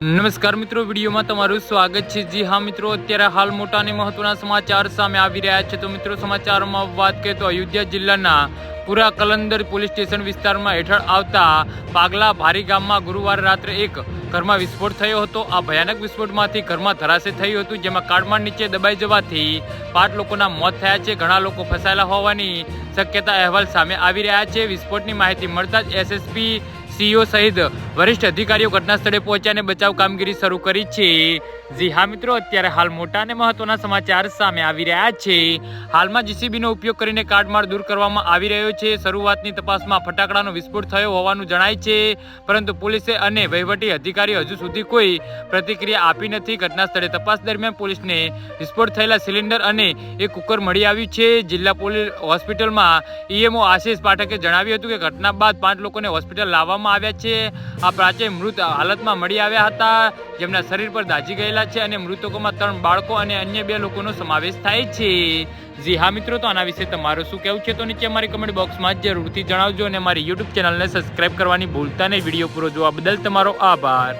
નમસ્કાર મિત્રો, વિડીયોમાં તમારું સ્વાગત છે. જી હા મિત્રો, અત્યારે હાલ મોટા અને મહત્વના સમાચાર સામે આવી રહ્યા છે. તો મિત્રો, સમાચારમાં વાત કરીએ તો અયોધ્યા જિલ્લાના પુરા કલંદર પોલીસ સ્ટેશન વિસ્તારમાં હેઠળ આવતા પાગલા ભારી ગામમાં ગુરુવારે રાત્રે એક ઘરમાં વિસ્ફોટ થયો હતો. આ ભયાનક વિસ્ફોટમાંથી ઘરમાં ધરાશે થયું હતું, જેમાં કાળમાળ નીચે દબાઈ જવાથી પાંચ લોકોના મોત થયા છે. ઘણા લોકો ફસાયેલા હોવાની શક્યતા અહેવાલ સામે આવી રહ્યા છે. વિસ્ફોટની માહિતી મળતા જ એસએસપી, સીઓ સહિત વરિષ્ઠ અધિકારીઓ ઘટના સ્થળે પહોંચ્યા અને બચાવ કામગીરી શરૂ કરી છે. જી હા મિત્રો, અત્યારે હાલ મોટા અને મહત્વના સમાચાર સામે આવી રહ્યા છે. હાલમાં જીસીબીનો ઉપયોગ કરીને કાટમાળ દૂર કરવામાં આવી રહ્યો છે. શરૂઆતની તપાસમાં ફટાકડાનો વિસ્ફોટ થયો હોવાનું જણાય છે. પરંતુ પોલીસે અને વહીવટી અધિકારીઓ હજુ સુધી કોઈ પ્રતિક્રિયા આપી નથી. ઘટના સ્થળે તપાસ દરમિયાન પોલીસને વિસ્ફોટ થયેલા સિલિન્ડર અને એક કુકર મળી આવ્યું છે. જિલ્લા પોલીસ હોસ્પિટલમાં ઈએમઓ આશિષ પાઠકે જણાવ્યું હતું કે ઘટના બાદ પાંચ લોકોને હોસ્પિટલ લાવવામાં આવ્યા છે. આ પ્રાચે મૃત હાલતમાં મળી આવ્યા હતા, જેમના શરીર પર દાઝી ગયેલા છે અને મૃતકોમાં ત્રણ બાળકો અને અન્ય બે લોકોનો સમાવેશ થાય છે. જી હા મિત્રો, તો આના વિશે તમારું શું કહેવું છે? તો નીચે અમારી કમેન્ટ બોક્સમાં જરૂરથી જણાવજો અને અમારી યુટ્યુબ ચેનલને સબસ્ક્રાઈબ કરવાની ભૂલતા નહીં. વીડિયો પૂરો જોવા બદલ તમારો આભાર.